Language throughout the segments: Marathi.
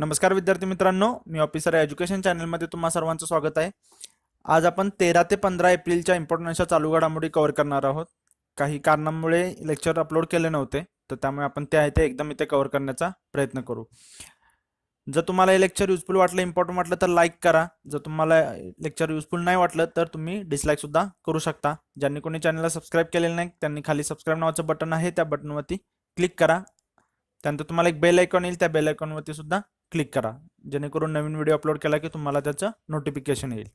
नमस्कार विद्यार्थी मित्रांनो मी ऑफिसर एज्युकेशन चॅनलमध्ये तुम्हा सर्वांचं स्वागत आहे. आज आपण तेरा ते पंधरा एप्रिलच्या इम्पॉर्टन्सच्या चालू घडामोडी कव्हर करणार आहोत. काही कारणांमुळे लेक्चर अपलोड केले नव्हते तर त्यामुळे आपण ते आहे ते एकदम इथे कव्हर करण्याचा प्रयत्न करू. जर तुम्हाला हे लेक्चर युजफुल वाटलं इम्पॉर्टंट वाटलं तर लाईक करा. जर तुम्हाला लेक्चर युजफुल नाही वाटलं तर तुम्ही डिसलाईक सुद्धा करू शकता. ज्यांनी कोणी चॅनलला सबस्क्राईब केलेलं नाही त्यांनी खाली सबस्क्राईब नावाचं बटन आहे त्या बटनवरती क्लिक करा. त्यानंतर तुम्हाला एक बेल आयकॉन येईल त्या बेल आयकॉनवरती सुद्धा क्लिक करा. जेणेकरून नवीन व्हिडिओ अपलोड केला की तुम्हाला त्याचं नोटिफिकेशन येईल.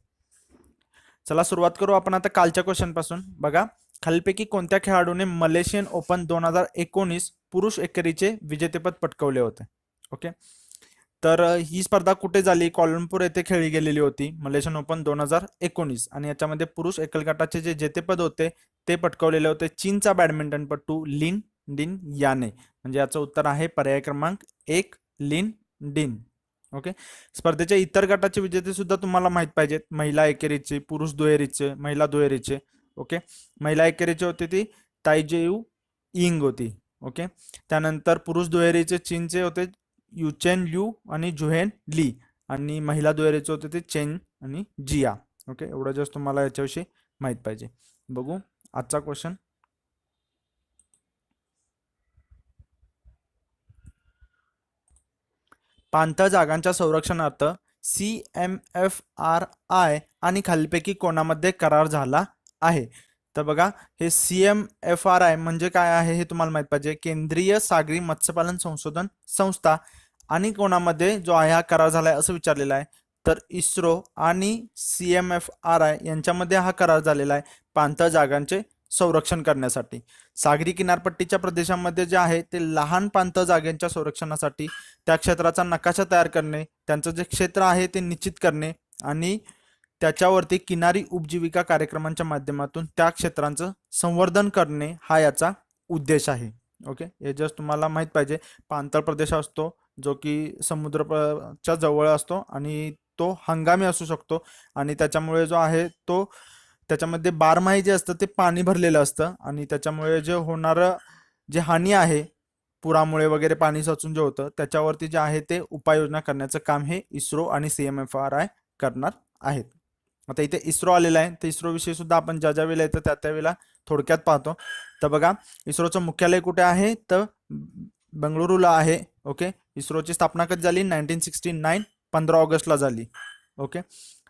चला सुरुवात करू आपण आता कालच्या क्वेश्चनपासून बघा खालीलपैकी कोणत्या खेळाडूने मलेशियन ओपन दोन हजार एकोणीस पुरुष एकेरीचे विजेतेपद पटकवले होते? ओके? तर ही स्पर्धा कुठे झाली? कोलंपूर येथे खेळली गेलेली होती मलेशियन ओपन दोन हजार एकोणीस. आणि याच्यामध्ये पुरुष एकल गटाचे जे जेतेपद होते ते पटकवलेले होते चीनचा बॅडमिंटनपटू लिन डिन याने. म्हणजे याचं उत्तर आहे पर्याय क्रमांक एक लिन डिन ओके? स्पर्धेच्या इतर गटाचे विजेते सुद्धा तुम्हाला माहीत पाहिजेत. महिला एकेरीचे पुरुष दुहेरीचे महिला दुहेरीचे ओके? महिला एकेरीचे होते ती तायजेयू इंग होती ओके? त्यानंतर पुरुष दुहेरीचे चीनचे होते युचेन ल्यू आणि जुहेन ली आणि महिला दुहेरीचे होते ते चेन आणि जिया ओके? एवढं जस्ट तुम्हाला याच्याविषयी माहीत पाहिजे. बघू आजचा क्वेश्चन पाणथळ जागांच्या संरक्षणार्थ C M F R I आणि खालीलपैकी कोणामध्ये करार झाला आहे? तर बघा हे C M F R I म्हणजे काय आहे हे तुम्हाला माहीत पाहिजे. केंद्रीय सागरी मत्स्यपालन संशोधन संस्था आणि कोणामध्ये जो आहे हा करार झाला आहे असं विचारलेलं आहे. तर इस्रो आणि C M F R I यांच्यामध्ये हा करार झालेला आहे. पाणथळ जागांचे संरक्षण करण्यासाठी. सागरी किनारपट्टीच्या प्रदेशामध्ये जे आहे ते लहान पाणथळ जागेंच्या संरक्षणासाठी त्या क्षेत्राचा नकाशा तयार करणे त्यांचं जे क्षेत्र आहे ते निश्चित करणे आणि त्याच्यावरती किनारी उपजीविका कार्यक्रमांच्या माध्यमातून त्या क्षेत्रांचं संवर्धन करणे हा याचा उद्देश आहे. ओके? हे जस्ट तुम्हाला माहीत पाहिजे. पांतळ प्रदेश असतो जो की समुद्रच्या जवळ असतो आणि तो हंगामी असू शकतो आणि त्याच्यामुळे जो आहे तो त्याच्यामध्ये बारमाही जे असतं ते पाणी भरलेलं असतं आणि त्याच्यामुळे जे होणारं जे हानी आहे पुरामुळे वगैरे पाणी साचून जे होतं त्याच्यावरती जे आहे ते उपाययोजना करण्याचं काम हे इस्रो आणि C M F R I करणार आहेत. आता इथे इस्रो आलेलं आहे तर इस्रोविषयी सुद्धा आपण ज्या ज्या वेळेला येतं त्या त्यावेळेला थोडक्यात पाहतो. तर बघा इस्रोचं मुख्यालय कुठे आहे? तर बंगळुरूला आहे ओके? इस्रोची स्थापना कधी झाली? नाईन्टीन सिक्स्टी नाईन पंधरा ऑगस्टला झाली ओके?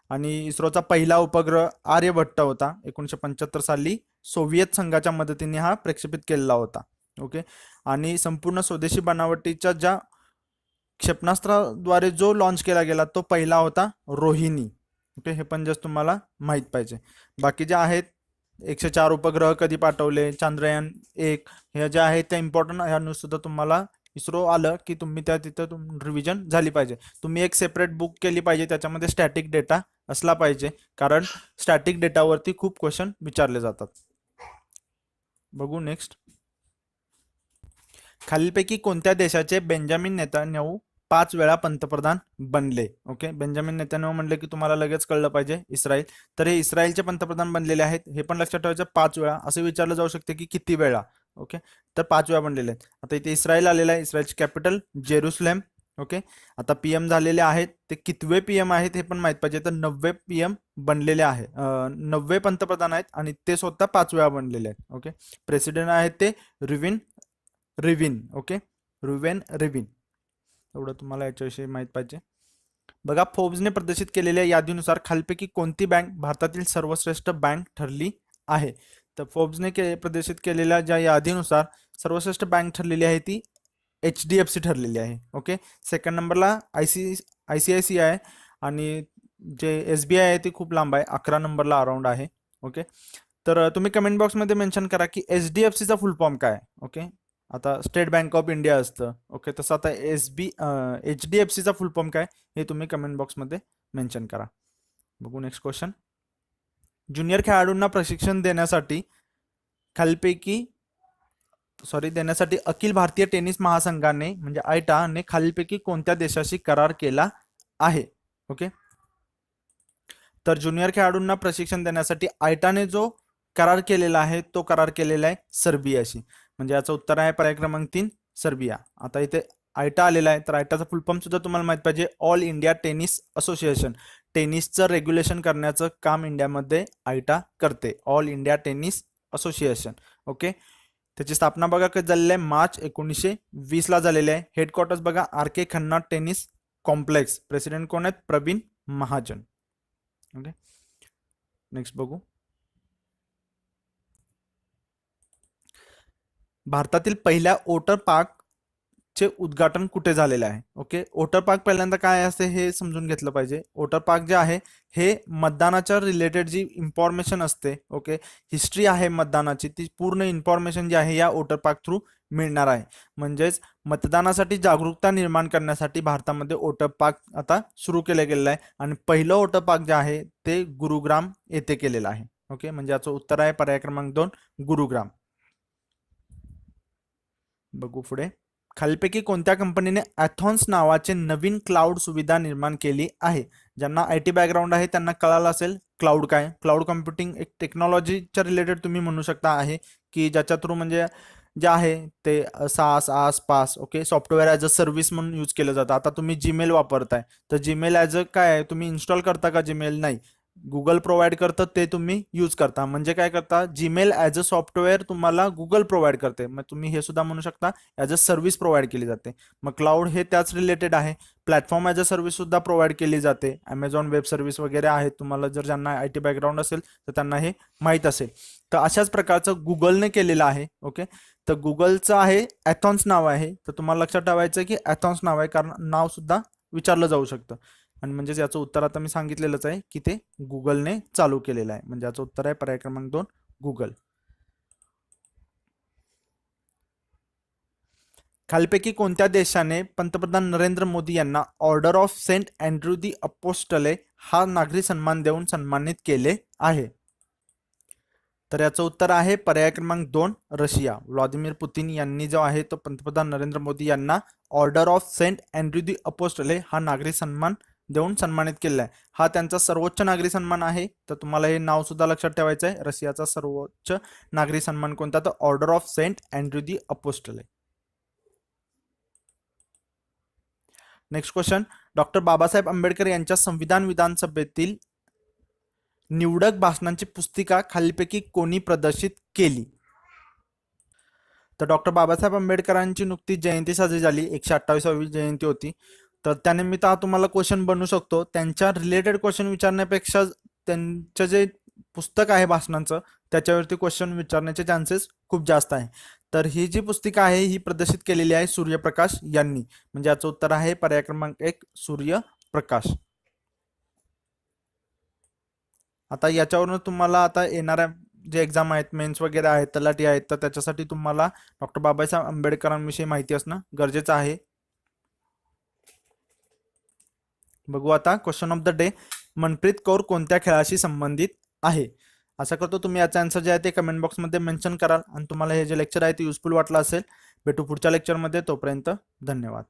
आणि इस्रोचा पहिला उपग्रह आर्यभट्ट होता. एकोणीसशे पंच्याहत्तर साली सोव्हिएत संघाच्या मदतीने हा प्रक्षेपित केलेला होता. ओके? आणि संपूर्ण स्वदेशी बनावटीच्या ज्या क्षेपणास्त्राद्वारे जो लॉन्च केला गेला तो पहिला होता रोहिणी. ओके? हे पण जस्ट तुम्हाला माहीत पाहिजे. बाकी जे आहेत एकशे चार उपग्रह कधी पाठवले? चांद्रयान एक. हे जे आहेत त्या इम्पॉर्टंट ह्या तुम्हाला इस्रो आलं की तुम्ही त्या तिथं तुम रिव्हिजन झाली पाहिजे. तुम्ही एक सेपरेट बुक केली पाहिजे त्याच्यामध्ये स्टॅटिक डेटा असला पाहिजे. कारण स्टॅटिक डेटावरती खूप क्वेश्चन विचारले जातात. बघू नेक्स्ट खालीलपैकी कोणत्या देशाचे बेंजामिन नेतान्याहू पाच वेळा पंतप्रधान बनले? ओके बेंजामिन नेतान्याहू म्हणले की तुम्हाला लगेच कळलं पाहिजे इस्रायल. तर हे इस्रायलचे पंतप्रधान बनलेले आहेत. हे पण लक्षात ठेवायचं पाच वेळा. असं विचारलं जाऊ शकते की किती वेळा? ओके? तर पाच वेळा बनलेले आहेत. आता इथे इस्रायल आलेला आहे इस्रायलची कॅपिटल जेरुसलेम. ओके? आता पी एम झालेले आहेत. ते कितवे पी एम आहेत हे पण माहीत पाहिजे. तर नववे पी एम बनलेले आहे. नववे पंतप्रधान आहेत आणि ते स्वतः पाच वेळा बनलेले आहेत. ओके? प्रेसिडेंट आहेत ते रिविन रिविन ओके? रुवेन रिविन एवढं तुम्हाला याच्याविषयी माहीत पाहिजे. बघा फोर्ब्सने प्रदर्शित केलेल्या यादीनुसार खालपैकी कोणती बँक भारतातील सर्वश्रेष्ठ बँक ठरली आहे? तर फोर्ब्सने के प्रदर्शित केलेल्या ज्या यादीनुसार सर्वश्रेष्ठ बँक ठरलेली आहे ती एच डी एफ सी ठरलेली आहे. ओके सेकंड नंबरला I C I C I C आहे आणि जे एस बी आय आहे ती खूप लांब आहे. अकरा नंबरला अराउंड आहे. ओके तर तुम्ही कमेंट बॉक्समध्ये मेन्शन करा की एच डी एफ सीचा फुल फॉर्म काय? आहे ओके आता स्टेट बँक ऑफ इंडिया असतं. ओके तसं आता S B H D F सीचा फुल फॉर्म काय? हे तुम्ही कमेंट बॉक्समध्ये मेन्शन करा. बघू नेक्स्ट क्वेश्चन ज्युनियर खेळाडूंना प्रशिक्षण देण्यासाठी खालीलपैकी सॉरी देण्यासाठी अखिल भारतीय टेनिस महासंघाने म्हणजे आयटाने खालीलपैकी कोणत्या देशाशी करार केला आहे? ओके तर ज्युनियर खेळाडूंना प्रशिक्षण देण्यासाठी आयटाने जो करार केलेला आहे तो करार केलेला आहे सर्बियाशी. म्हणजे याचं उत्तर आहे पर्याय क्रमांक तीन सर्बिया. आता इथे आयटा आलेला आहे तर आयटाचा फुलफॉर्म सुद्धा तुम्हाला माहीत पाहिजे. ऑल इंडिया टेनिस असोसिएशन टेनिसचं रेग्युलेशन करण्याचं काम इंडियामध्ये आयटा करते. All India Tennis Association okay त्याची स्थापना बघा कधी झालेली आहे? मार्च एकोणीसशे वीसला झालेली आहे. हेडक्वार्टर्स बघा R K Khanna tennis complex. President कोण आहेत? प्रवीण महाजन. ओके नेक्स्ट बघू. भारतातील पहिल्या ओटर पार्क चे उद्घाटन कुठे झालेले आहे? ओके? ओटर पार्क पहिल्यांदा काय असते हे समजून घेतलं पाहिजे. वॉटर पार्क जे आहे हे मतदानाच्या रिलेटेड जी इन्फॉर्मेशन असते ओके? हिस्ट्री आहे मतदानाची ती पूर्ण इन्फॉर्मेशन जी आहे या वोटर पार्क थ्रू मिळणार आहे. म्हणजेच मतदानासाठी जागरूकता निर्माण करण्यासाठी भारतामध्ये ओटर पार्क आता सुरू केलं गेलेलं आहे आणि पहिलं ओटर पार्क जे आहे ते गुरुग्राम येथे केलेलं आहे. ओके? म्हणजे याचं उत्तर आहे पर्याय क्रमांक दोन गुरुग्राम. बघू पुढे. खालपैकी कोणत्या कंपनीने ॲथॉन्स नावाचे नवीन क्लाउड सुविधा निर्माण केली आहे? ज्यांना आय टी बॅकग्राऊंड आहे त्यांना कळालं असेल क्लाउड काय? क्लाउड कम्प्युटिंग एक टेक्नॉलॉजीच्या रिलेटेड तुम्ही म्हणू शकता आहे की ज्याच्या थ्रू म्हणजे जे आहे ते SaaS IaaS PaaS okay software as a service म्हणून यूज केलं जातं. आता तुम्ही जीमेल वापरताय. तर जीमेल ॲज अ काय आहे? तुम्ही इन्स्टॉल करता का जीमेल नाही. गुगल प्रोव्हाइड करतं ते तुम्ही यूज करता. म्हणजे काय करता? जीमेल ॲज अ सॉफ्टवेअर तुम्हाला गुगल प्रोव्हाइड करते. मग तुम्ही हे सुद्धा म्हणू शकता ॲज अ सर्व्हिस प्रोव्हाइड केली जाते. मग क्लाउड हे त्याच रिलेटेड आहे. प्लॅटफॉर्म ॲज अ सर्व्हिस सुद्धा प्रोव्हाइड केली जाते. ॲमेझॉन वेब सर्व्हिस वगैरे आहेत. तुम्हाला जर ज्यांना आय टी बॅकग्राऊंड असेल तर त्यांना हे माहीत असेल. तर अशाच प्रकारचं गुगलने केलेलं आहे. ओके तर गुगलचं आहे ॲथॉन्स नाव आहे. तर तुम्हाला लक्षात ठेवायचं की ॲथॉन्स नाव आहे. कारण नाव सुद्धा विचारलं जाऊ शकतं. आणि म्हणजेच याचं उत्तर आता मी सांगितलेलंच आहे की ते गुगलने चालू केलेलं आहे. म्हणजे याचं उत्तर आहे पर्याय क्रमांक दोन गुगल. खालपैकी कोणत्या देशाने पंतप्रधान नरेंद्र मोदी यांना Order of Saint Andrew the Apostle हा नागरी सन्मान देऊन सन्मानित केले आहे? तर याचं उत्तर आहे पर्याय क्रमांक दोन रशिया. व्लादिमीर पुतीन यांनी जो आहे तो पंतप्रधान नरेंद्र मोदी यांना Order of Saint Andrew the Apostle हा नागरी सन्मान देऊन सन्मानित केलेला आहे हा त्यांचा सर्वोच्च नागरी सन्मान आहे. तर तुम्हाला हे नाव सुद्धा लक्षात ठेवायचं आहे रशियाचा सर्वोच्च नागरी सन्मान कोणता? तर Order of Saint Andrew the Apostle आहे next question doctor Babasaheb Ambedkar यांच्या संविधान विधानसभेतील निवडक भाषणांची पुस्तिका खालीपैकी कोणी प्रदर्शित केली? तर डॉक्टर बाबासाहेब आंबेडकरांची नुकतीच जयंती साजरी झाली. एकशे अठ्ठावीसावी जयंती होती. तर त्यानिमित्त हा तुम्हाला क्वेश्चन बनू शकतो. त्यांच्या रिलेटेड क्वेश्चन विचारण्यापेक्षा त्यांचं जे पुस्तक आहे भाषणांचं त्याच्यावरती क्वेश्चन विचारण्याचे चान्सेस खूप जास्त आहे. तर ही जी पुस्तिका आहे ही प्रदर्शित केलेली आहे सूर्यप्रकाश यांनी. म्हणजे याचं उत्तर आहे पर्याय क्रमांक एक सूर्यप्रकाश. आता याच्यावरून तुम्हाला आता येणाऱ्या जे एक्झाम आहेत मेन्स वगैरे आहेत तलाठी आहेत तर त्याच्यासाठी तुम्हाला डॉक्टर बाबासाहेब आंबेडकरांविषयी माहिती असणं गरजेचं आहे. बघू आता. Question of the day Manpreet Kaur कोणत्या खेळाशी संबंधित आहे? असं करतो तुम्ही याचा आन्सर जे आहे ते कमेंट बॉक्समध्ये मेन्शन कराल. आणि तुम्हाला हे जे लेक्चर आहे ते युजफुल वाटलं असेल. भेटू पुढच्या लेक्चरमध्ये तोपर्यंत धन्यवाद.